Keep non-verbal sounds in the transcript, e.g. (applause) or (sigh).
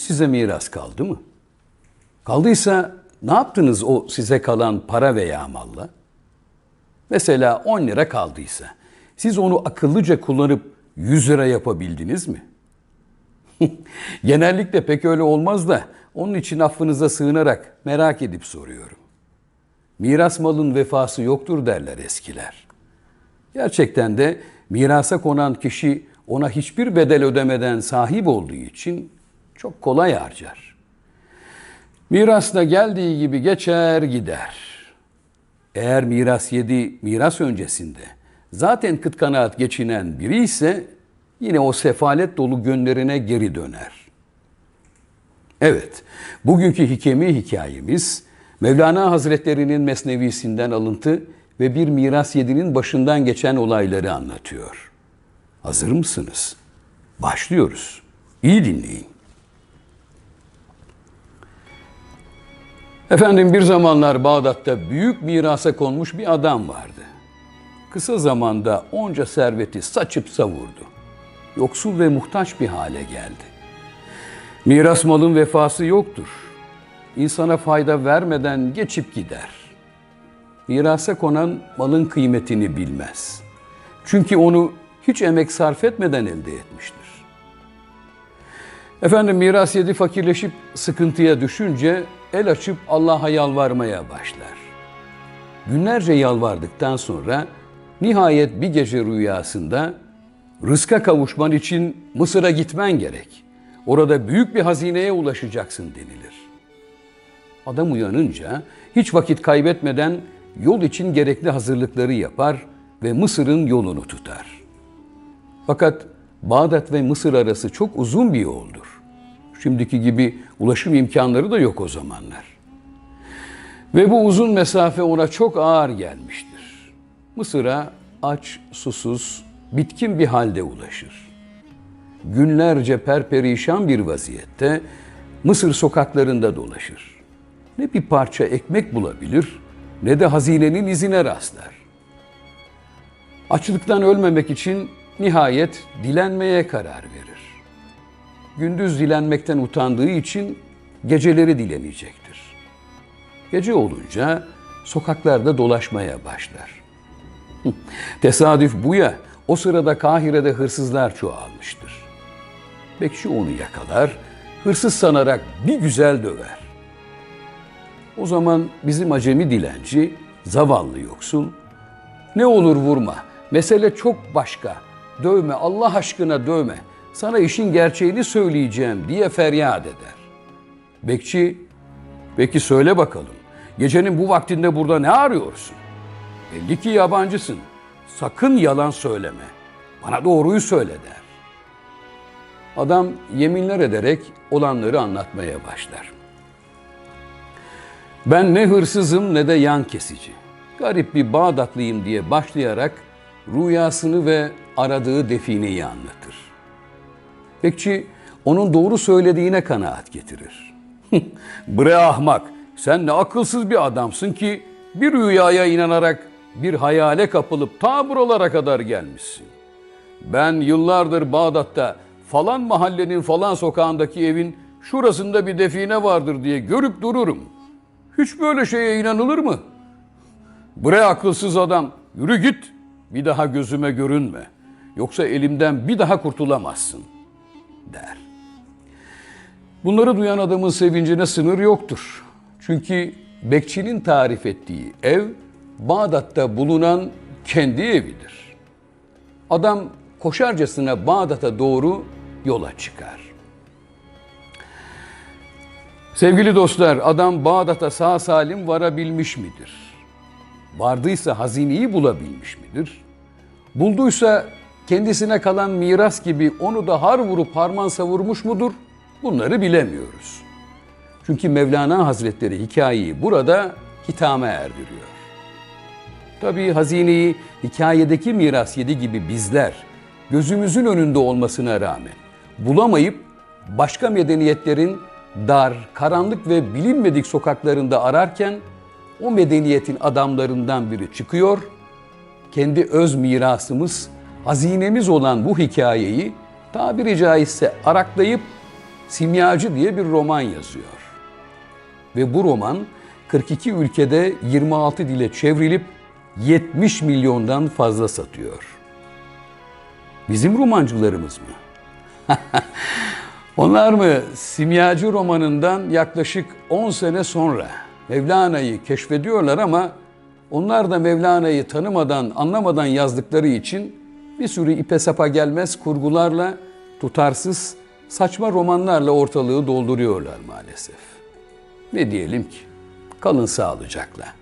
Size miras kaldı mı? Kaldıysa ne yaptınız o size kalan para veya malla? Mesela 10 lira kaldıysa siz onu akıllıca kullanıp 100 lira yapabildiniz mi? (laughs) Genellikle pek öyle olmaz da onun için affınıza sığınarak merak edip soruyorum. Miras malın vefası yoktur derler eskiler. Gerçekten de mirasa konan kişi ona hiçbir bedel ödemeden sahip olduğu için çok kolay harcar. Miras da geldiği gibi geçer gider. Eğer miras yedi miras öncesinde zaten kıt kanaat geçinen biri ise yine o sefalet dolu gönlerine geri döner. Evet, bugünkü hikemi hikayemiz Mevlana Hazretlerinin mesnevisinden alıntı ve bir miras yedinin başından geçen olayları anlatıyor. Hazır mısınız? Başlıyoruz. İyi dinleyin. Efendim bir zamanlar Bağdat'ta büyük mirasa konmuş bir adam vardı. Kısa zamanda onca serveti saçıp savurdu. Yoksul ve muhtaç bir hale geldi. Miras malın vefası yoktur. İnsana fayda vermeden geçip gider. Mirasa konan malın kıymetini bilmez. Çünkü onu hiç emek sarf etmeden elde etmiştir. Efendim miras yedi fakirleşip sıkıntıya düşünce el açıp Allah'a yalvarmaya başlar. Günlerce yalvardıktan sonra nihayet bir gece rüyasında rızka kavuşman için Mısır'a gitmen gerek. Orada büyük bir hazineye ulaşacaksın denilir. Adam uyanınca hiç vakit kaybetmeden yol için gerekli hazırlıkları yapar ve Mısır'ın yolunu tutar. Fakat Bağdat ve Mısır arası çok uzun bir yoldur. Şimdiki gibi ulaşım imkanları da yok o zamanlar. Ve bu uzun mesafe ona çok ağır gelmiştir. Mısır'a aç, susuz, bitkin bir halde ulaşır. Günlerce perperişan bir vaziyette Mısır sokaklarında dolaşır. Ne bir parça ekmek bulabilir ne de hazinenin izine rastlar. Açlıktan ölmemek için nihayet dilenmeye karar verir. Gündüz dilenmekten utandığı için geceleri dilenecektir. Gece olunca sokaklarda dolaşmaya başlar. (laughs) Tesadüf bu ya, o sırada Kahire'de hırsızlar çoğalmıştır. Bekçi onu yakalar, hırsız sanarak bir güzel döver. O zaman bizim acemi dilenci, zavallı yoksul, ne olur vurma, mesele çok başka, dövme, Allah aşkına dövme, sana işin gerçeğini söyleyeceğim diye feryat eder. Bekçi, peki söyle bakalım, gecenin bu vaktinde burada ne arıyorsun? Belli ki yabancısın, sakın yalan söyleme, bana doğruyu söyle der. Adam yeminler ederek olanları anlatmaya başlar. Ben ne hırsızım ne de yan kesici. Garip bir Bağdatlıyım diye başlayarak rüyasını ve aradığı defineyi anlatır. Bekçi onun doğru söylediğine kanaat getirir. (laughs) Bre ahmak, sen ne akılsız bir adamsın ki bir rüyaya inanarak bir hayale kapılıp ta buralara kadar gelmişsin. Ben yıllardır Bağdat'ta falan mahallenin falan sokağındaki evin şurasında bir define vardır diye görüp dururum. Hiç böyle şeye inanılır mı? Bre akılsız adam, yürü git, bir daha gözüme görünme. Yoksa elimden bir daha kurtulamazsın, der. Bunları duyan adamın sevincine sınır yoktur. Çünkü bekçinin tarif ettiği ev, Bağdat'ta bulunan kendi evidir. Adam koşarcasına Bağdat'a doğru yola çıkar. Sevgili dostlar, adam Bağdat'a sağ salim varabilmiş midir? Vardıysa hazineyi bulabilmiş midir? Bulduysa kendisine kalan miras gibi onu da har vurup harman savurmuş mudur? Bunları bilemiyoruz. Çünkü Mevlana Hazretleri hikayeyi burada hitame erdiriyor. Tabii hazineyi hikayedeki miras yedi gibi bizler gözümüzün önünde olmasına rağmen bulamayıp başka medeniyetlerin dar, karanlık ve bilinmedik sokaklarında ararken o medeniyetin adamlarından biri çıkıyor. Kendi öz mirasımız, hazinemiz olan bu hikayeyi tabiri caizse araklayıp Simyacı diye bir roman yazıyor. Ve bu roman 42 ülkede 26 dile çevrilip 70 milyondan fazla satıyor. Bizim romancılarımız mı? (laughs) Onlar mı Simyacı romanından yaklaşık 10 sene sonra Mevlana'yı keşfediyorlar ama onlar da Mevlana'yı tanımadan, anlamadan yazdıkları için bir sürü ipe sapa gelmez kurgularla, tutarsız, saçma romanlarla ortalığı dolduruyorlar maalesef. Ne diyelim ki? Kalın sağlıcakla.